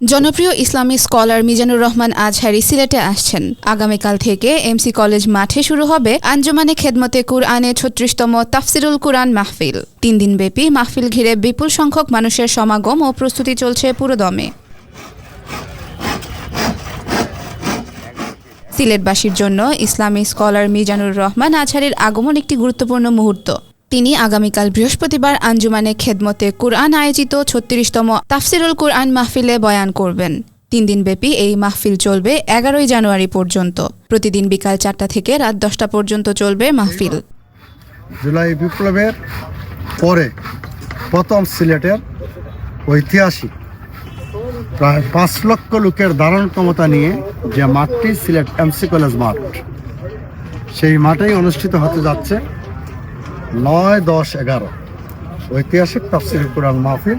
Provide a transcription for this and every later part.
জনপ্রিয় ইসলামী স্কলার মিজানুর রহমান আজহারি সিলেটে আসছেন। আগামীকাল থেকে এমসি কলেজ মাঠে শুরু হবে আঞ্জুমানে খেদমতে কুরআনে ছত্রিশতম তাফসিরুল কুরআন মাহফিল। তিন দিনব্যাপী মাহফিল ঘিরে বিপুল সংখ্যক মানুষের সমাগম ও প্রস্তুতি চলছে পুরোদমে। সিলেটবাসীর জন্য ইসলামী স্কলার মিজানুর রহমান আজহারের আগমন একটি গুরুত্বপূর্ণ মুহূর্ত। তিনি আগামীকাল বৃহস্পতিবার আঞ্জুমানে খেদমতে কুরআন আয়োজিত ছত্রিশতম তাফসিরুল কুরআন মাহফিলে বয়ান করবেন। তিন দিনব্যাপী এই মাহফিল চলবে এগারোই জানুয়ারি পর্যন্ত। প্রতিদিন বিকাল চারটা থেকে রাত দশটা পর্যন্ত চলবে মাহফিল। জুলাই বিপ্লবের পরে প্রথম সিলেটের ঐতিহাসিক প্রায় পাঁচ লক্ষ লোকের ধারণ ক্ষমতা নিয়ে যে মাঠটি সিলেট এমসি কলেজ মাঠ, সেই মাঠেই অনুষ্ঠিত হতে যাচ্ছে নয় দশ এগারো। ঐতিহাসিক তাফসির কোরআন মাহফিল,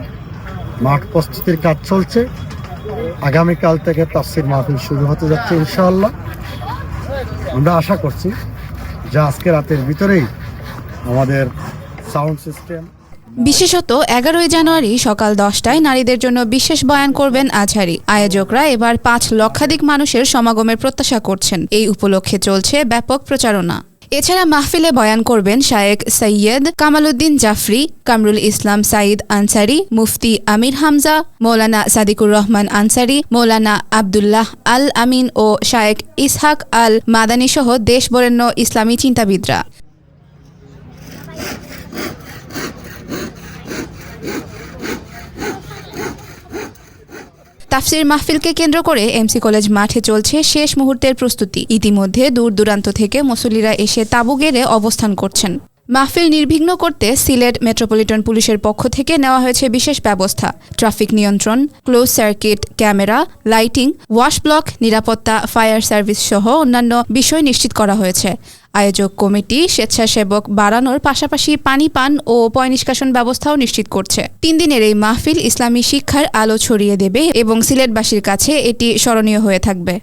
মাঠ প্রস্তুতির কাজ চলছে। আগামীকাল থেকে তাফসির মাহফিল শুরু হতে যাচ্ছে ইনশাআল্লাহ। আমরা আশা করছি যে আজকে রাতের ভিতরেই আমাদের সাউন্ড সিস্টেম বিশেষত এগারোই জানুয়ারি সকাল দশটায় নারীদের জন্য বিশেষ বয়ান করবেন আজহারি আয়োজকরা এবার পাঁচ লক্ষাধিক মানুষের সমাগমের প্রত্যাশা করছেন। এই উপলক্ষে চলছে ব্যাপক প্রচারণা। এছাড়া মাহফিলে বয়ান করবেন শায়েক সৈয়দ কামালউদ্দিন জাফরি, কামরুল ইসলাম সাঈদ আনসারি, মুফতি আমির হামজা, মৌলানা সাদিকুর রহমান আনসারি, মৌলানা আবদুল্লাহ আল আমিন ও শায়েক ইসহাক আল মাদানী সহ দেশ বরেণ্য ইসলামী চিন্তাবিদরা। তাফসির মাহফিলকে কেন্দ্র করে এমসি কলেজ মাঠে চলছে শেষ মুহূর্তের প্রস্তুতি। ইতিমধ্যে দূর দূরান্ত থেকে মুসল্লিরা এসে তাঁবু গেড়ে অবস্থান করছেন। মাহফিল নির্বিঘ্ন করতে সিলেট মেট্রোপলিটন পুলিশের পক্ষ থেকে নেওয়া হয়েছে বিশেষ ব্যবস্থা। ট্রাফিক নিয়ন্ত্রণ, close circuit, camera, lighting, wash block, নিরাপত্তা, ফায়ার সার্ভিস সহ অন্যান্য বিষয় নিশ্চিত করা হয়েছে। আয়োজক কমিটি স্বেচ্ছাসেবক বাড়ানোর পাশাপাশি পানি পান ও পয় নিষ্কাশন ব্যবস্থাও নিশ্চিত করছে। তিন দিনের এই মাহফিল ইসলামী শিক্ষার আলো ছড়িয়ে দেবে এবং সিলেটবাসীর কাছে এটি স্মরণীয় হয়ে থাকবে।